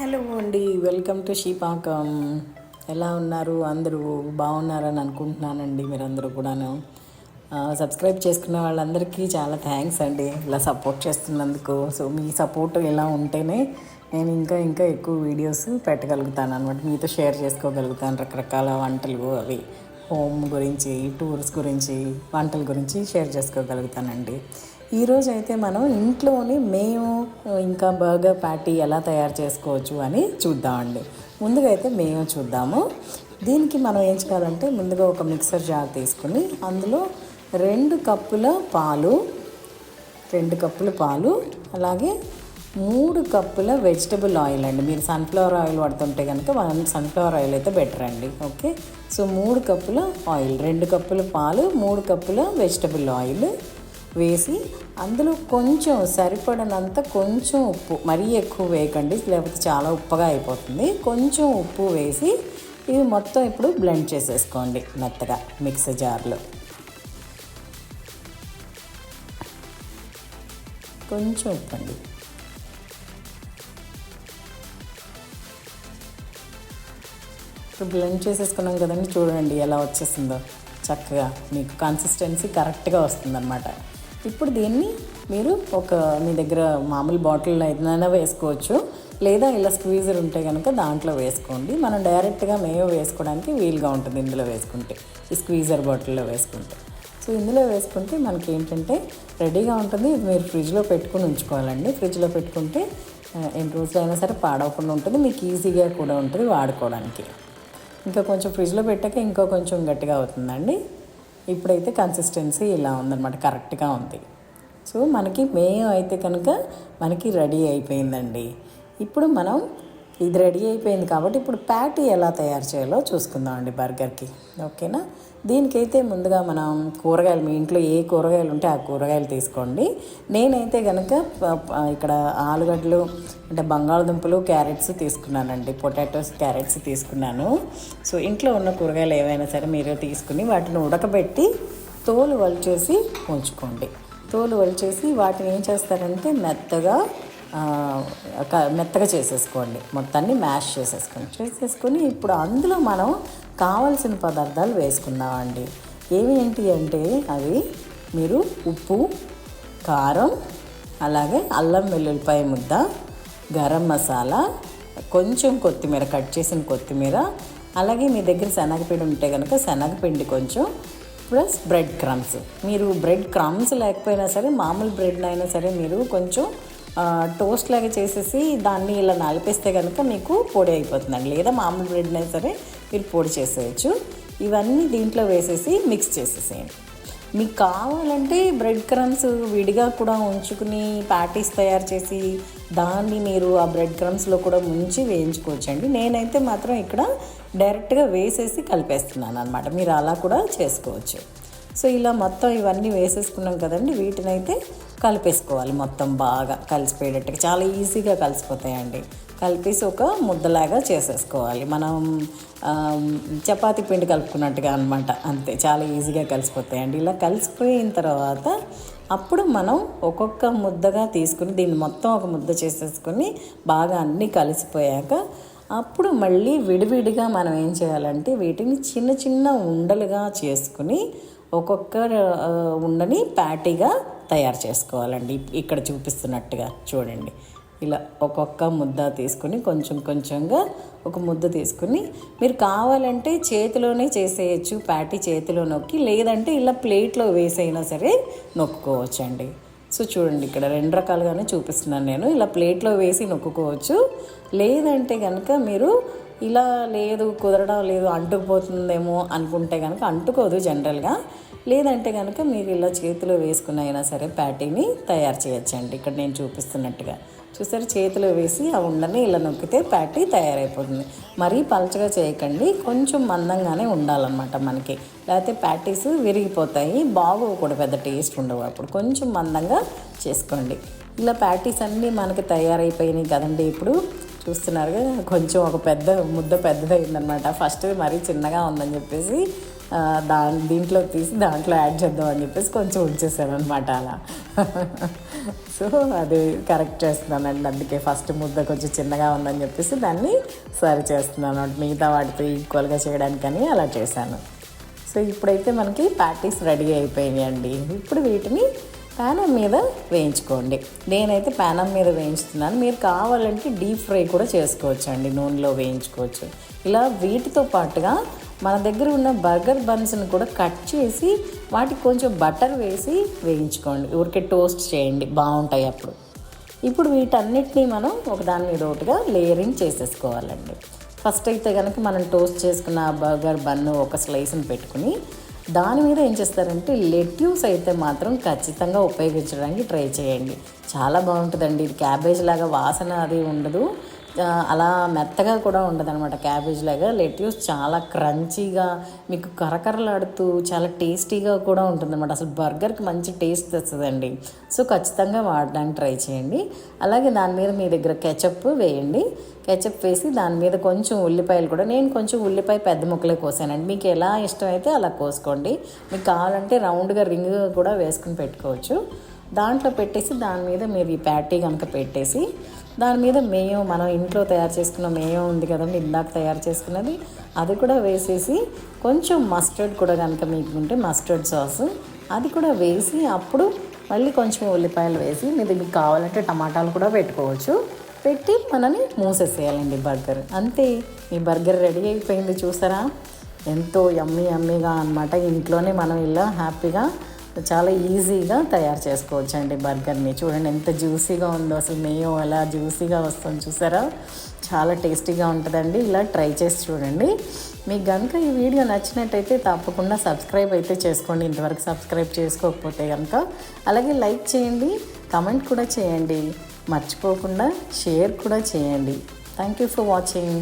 Hello అండి welcome to షీపాకం ఎలా ఉన్నారు? అందరూ బాగున్నారని అనుకుంటున్నానండి మీరందరూ కూడాను. సబ్స్క్రైబ్ చేసుకున్న వాళ్ళందరికీ చాలా థ్యాంక్స్ అండి. ఇలా సపోర్ట్ చేస్తున్నందుకు. సో మీ సపోర్ట్ ఇలా ఉంటేనే నేను ఇంకా ఇంకా ఎక్కువ వీడియోస్ పెట్టగలుగుతాను అనమాట మీతో షేర్ చేసుకోగలుగుతాను రకరకాల వంటలు అవి. హోమ్ గురించి టూర్స్ గురించి వంటల గురించి షేర్ చేసుకోగలుగుతానండి. ఈరోజు అయితే మనం ఇంట్లోనే మేము ఇంకా బర్గర్ ప్యాటీ ఎలా తయారు చేసుకోవచ్చు అని చూద్దామండి. ముందుగా అయితే మేము చూద్దాము. దీనికి మనం ఏం చేయాలంటే ముందుగా ఒక మిక్సర్ జార్ తీసుకుని అందులో రెండు కప్పుల పాలు రెండు కప్పుల పాలు అలాగే మూడు కప్పుల వెజిటబుల్ ఆయిల్ అండి. మీరు సన్ఫ్లవర్ ఆయిల్ పడుతుంటే కనుక వన్ సన్ఫ్లవర్ ఆయిల్ అయితే బెటర్ అండి. ఓకే? సో మూడు కప్పుల ఆయిల్ రెండు కప్పుల పాలు మూడు కప్పుల వెజిటబుల్ ఆయిల్ వేసి అందులో కొంచెం సరిపడనంత కొంచెం ఉప్పు మరీ ఎక్కువ వేయకండి లేకపోతే చాలా ఉప్పగా అయిపోతుంది. కొంచెం ఉప్పు వేసి ఇవి మొత్తం ఇప్పుడు బ్లెండ్ చేసేసుకోండి మెత్తగా మిక్సీ జార్లో. కొంచెం ఉప్పు అండి. ఇప్పుడు బ్లెండ్ చేసేసుకున్నాం కదండి చూడండి ఎలా వచ్చేసిందో చక్కగా మీకు కన్సిస్టెన్సీ కరెక్ట్గా వస్తుందన్నమాట. ఇప్పుడు దీన్ని మీరు ఒక మీ దగ్గర మామూలు బాటిల్లో ఏదైనా వేసుకోవచ్చు. లేదా ఇలా స్క్వీజర్ ఉంటే కనుక దాంట్లో వేసుకోండి. మనం డైరెక్ట్గా మేయో వేసుకోవడానికి వీలుగా ఉంటుంది ఇందులో వేసుకుంటే. ఈ స్క్వీజర్ బాటిల్లో వేసుకుంటే. సో ఇందులో వేసుకుంటే మనకి ఏంటంటే రెడీగా ఉంటుంది. మీరు ఫ్రిడ్జ్లో పెట్టుకుని ఉంచుకోవాలండి. ఫ్రిడ్జ్లో పెట్టుకుంటే ఎన్ని రోజులైనా సరే పాడవకుండా ఉంటుంది. మీకు ఈజీగా కూడా ఉంటుంది వాడుకోవడానికి. ఇంకా కొంచెం ఫ్రిడ్జ్లో పెట్టాక ఇంకా కొంచెం గట్టిగా అవుతుందండి. ఇప్పుడైతే కన్సిస్టెన్సీ ఇలా ఉందన్నమాట కరెక్ట్గా ఉంది. సో మనకి మేయం అయితే కనుక మనకి రెడీ అయిపోయిందండి. ఇప్పుడు మనం ఇది రెడీ అయిపోయింది కాబట్టి ఇప్పుడు ప్యాటీ ఎలా తయారు చేయాలో చూసుకుందామండి బర్గర్కి. ఓకేనా? దీనికైతే ముందుగా మనం కూరగాయలు మీ ఇంట్లో ఏ కూరగాయలు ఉంటే ఆ కూరగాయలు తీసుకోండి. నేనైతే కనుక ఇక్కడ ఆలుగడ్డలు అంటే బంగాళదుంపలు క్యారెట్స్ తీసుకున్నానండి. పొటాటోస్ క్యారెట్స్ తీసుకున్నాను. సో ఇంట్లో ఉన్న కూరగాయలు ఏవైనా సరే మీరు తీసుకుని వాటిని ఉడకబెట్టి తోలు వలిచేసి ఉంచుకోండి. తోలు వలిచేసి వాటిని ఏం చేస్తారంటే మెత్తగా మెత్తగా చేసేసుకోండి. మొత్తాన్ని మ్యాష్ చేసేసుకోండి చేసేసుకొని ఇప్పుడు అందులో మనం కావాల్సిన పదార్థాలు వేసుకుందామండి. ఏవి ఏంటి అంటే అవి మీరు ఉప్పు కారం అలాగే అల్లం వెల్లుల్లిపాయ ముద్ద గరం మసాలా కొంచెం కొత్తిమీర కట్ చేసిన కొత్తిమీర అలాగే మీ దగ్గర శనగపిండి ఉంటే కనుక శనగపిండి కొంచెం ప్లస్ బ్రెడ్ క్రమ్స్. మీరు బ్రెడ్ క్రమ్స్ లేకపోయినా సరే మామూలు బ్రెడ్ అయినా సరే మీరు కొంచెం టోస్ట్ లాగా చేసేసి దాన్ని ఇలా నలిపేస్తే కనుక మీకు పొడి అయిపోతుందండి. లేదా మామూలు బ్రెడ్ అయినా సరే మీరు పొడి చేసేయచ్చు. ఇవన్నీ దీంట్లో వేసేసి మిక్స్ చేసేసేయండి. మీకు కావాలంటే బ్రెడ్ క్రమ్స్ విడిగా కూడా ఉంచుకుని ప్యాటీస్ తయారు చేసి దాన్ని మీరు ఆ బ్రెడ్ క్రమ్స్లో కూడా ముంచి వేయించుకోవచ్చండి. నేనైతే మాత్రం ఇక్కడ డైరెక్ట్గా వేసేసి కలిపేస్తున్నాను అనమాట మీరు అలా కూడా చేసుకోవచ్చు. సో ఇలా మొత్తం ఇవన్నీ వేసేసుకున్నాం కదండి. వీటినైతే కలిపేసుకోవాలి మొత్తం బాగా కలిసిపోయేటట్టుగా. చాలా ఈజీగా కలిసిపోతాయండి. కలిపేసి ఒక ముద్దలాగా చేసేసుకోవాలి. మనం చపాతి చపాతీ పిండి కలుపుకున్నట్టుగా అనమాట అంతే చాలా ఈజీగా కలిసిపోతాయండి. ఇలా కలిసిపోయిన తర్వాత అప్పుడు మనం ఒక్కొక్క ముద్దగా తీసుకుని దీన్ని మొత్తం ఒక ముద్ద చేసేసుకొని బాగా అన్నీ కలిసిపోయాక అప్పుడు మళ్ళీ విడివిడిగా మనం ఏం చేయాలంటే వీటిని చిన్న చిన్న ఉండలుగా చేసుకుని ఒక్కొక్క ఉండని ప్యాటీగా తయారు చేసుకోవాలండి. ఇక్కడ చూపిస్తున్నట్టుగా చూడండి. ఇలా ఒక్కొక్క ముద్ద తీసుకుని కొంచెం కొంచెంగా ఒక ముద్ద తీసుకుని మీరు కావాలంటే చేతిలోనే చేసేయచ్చు ప్యాటీ చేతిలో నొక్కి లేదంటే ఇలా ప్లేట్లో వేసైనా సరే నొక్కుకోవచ్చండి. సో చూడండి ఇక్కడ రెండు రకాలుగానే చూపిస్తున్నాను నేను. ఇలా ప్లేట్లో వేసి నొక్కుకోవచ్చు. లేదంటే కనుక మీరు ఇలా లేదు కుదరడం లేదు అంటుకుపోతుందేమో అనుకుంటే కనుక అంటుకోదు జనరల్గా. లేదంటే కనుక మీరు ఇలా చేతిలో వేసుకుని అయినా సరే ప్యాటీని తయారు చేయొచ్చండి. ఇక్కడ నేను చూపిస్తున్నట్టుగా. చూసారు? చేతిలో వేసి ఆ ఉండని ఇలా నొక్కితే ప్యాటీ తయారైపోతుంది. మరీ పలచగా చేయకండి. కొంచెం మందంగానే ఉండాలన్నమాట మనకి. లేకపోతే ప్యాటీస్ విరిగిపోతాయి. బాగోవు కూడా పెద్ద టేస్ట్ ఉండవు అప్పుడు. కొంచెం మందంగా చేసుకోండి. ఇలా ప్యాటీస్ అన్నీ మనకి తయారైపోయినాయి కదండి ఇప్పుడు. చూస్తున్నారుగా కొంచెం ఒక పెద్ద ముద్ద పెద్దదైందనమాట ఫస్ట్ మరీ చిన్నగా ఉందని చెప్పేసి దా దీంట్లో తీసి దాంట్లో యాడ్ చేద్దాం అని చెప్పేసి కొంచెం ఉంచేసాను అనమాట అలా. సో అది కరెక్ట్ చేస్తున్నానండి. అందుకే ఫస్ట్ ముద్ద కొంచెం చిన్నగా ఉందని చెప్పేసి దాన్ని సరి చేస్తున్నాను మిగతా వాటితో ఈక్వల్గా చేయడానికని అలా చేశాను. సో ఇప్పుడైతే మనకి ప్యాటీస్ రెడీ అయిపోయినాయండి. ఇప్పుడు వీటిని ప్యానం మీద వేయించుకోండి. నేనైతే ప్యానం మీద వేయించుతున్నాను. మీరు కావాలంటే డీప్ ఫ్రై కూడా చేసుకోవచ్చు అండి నూనెలో వేయించుకోవచ్చు. ఇలా వీటితో పాటుగా మన దగ్గర ఉన్న బర్గర్ బన్స్ని కూడా కట్ చేసి వాటికి కొంచెం బటర్ వేసి వేయించుకోండి. ఊరికే టోస్ట్ చేయండి. బాగుంటాయి అప్పుడు. ఇప్పుడు వీటన్నిటిని మనం ఒకదాని మీద ఒకటిగా లేయరింగ్ చేసేసుకోవాలండి. ఫస్ట్ అయితే కనుక మనం టోస్ట్ చేసుకున్న బర్గర్ బన్ను ఒక స్లైస్ని పెట్టుకుని దాని మీద ఏం చేస్తారంటే లెట్యూస్ అయితే మాత్రం ఖచ్చితంగా ఉపయోగించడానికి ట్రై చేయండి. చాలా బాగుంటుందండి. ఇది క్యాబేజ్ లాగా వాసన అది ఉండదు. అలా మెత్తగా కూడా ఉండదు అనమాట క్యాబేజ్ లాగా లెట్యూస్ చాలా క్రంచీగా మీకు కరకరలాడుతూ చాలా టేస్టీగా కూడా ఉంటుంది అనమాట అసలు బర్గర్కి మంచి టేస్ట్ వస్తుందండి సో ఖచ్చితంగా వాడడానికి ట్రై చేయండి. అలాగే దాని మీద మీ దగ్గర కెచప్ వేయండి. కెచప్ వేసి దాని మీద కొంచెం ఉల్లిపాయలు కూడా నేను కొంచెం ఉల్లిపాయ పెద్ద ముక్కలే కోసానండి. మీకు ఎలా ఇష్టమైతే అలా కోసుకోండి. మీకు కావాలంటే రౌండ్గా రింగ్ కూడా వేసుకుని పెట్టుకోవచ్చు. దాంట్లో పెట్టేసి దాని మీద మీరు ఈ ప్యాటీ కనుక పెట్టేసి దాని మీద మేయం మనం ఇంట్లో తయారు చేసుకున్న మేయం ఉంది కదండి ఇందాక తయారు చేసుకున్నది అది కూడా వేసేసి కొంచెం మస్టర్డ్ కూడా కనుక మీకు ఉంటే మస్టర్డ్ సాస్ అది కూడా వేసి అప్పుడు మళ్ళీ కొంచెం ఉల్లిపాయలు వేసి మీ దగ్గర కావాలంటే టమాటాలు కూడా పెట్టుకోవచ్చు. పెట్టి మనని మూసేసేయాలండి బర్గర్ అంతే మీ బర్గర్ రెడీ అయిపోయింది చూసారా? ఎంతో యమ్మీ యమ్మీగా అనమాట ఇంట్లోనే మనం ఇలా హ్యాపీగా చాలా ఈజీగా తయారు చేసుకోవచ్చు అండి బర్గర్ని. చూడండి ఎంత జ్యూసీగా ఉందో అసలు మేము ఎలా జ్యూసీగా వస్తుంది చూసారా? చాలా టేస్టీగా ఉంటుందండి. ఇలా ట్రై చేసి చూడండి. మీకు కనుక ఈ వీడియో నచ్చినట్టయితే తప్పకుండా సబ్స్క్రైబ్ అయితే చేసుకోండి. ఇంతవరకు సబ్స్క్రైబ్ చేసుకోకపోతే కనుక అలాగే లైక్ చేయండి కమెంట్ కూడా చేయండి. మర్చిపోకుండా షేర్ కూడా చేయండి. Thank you for watching.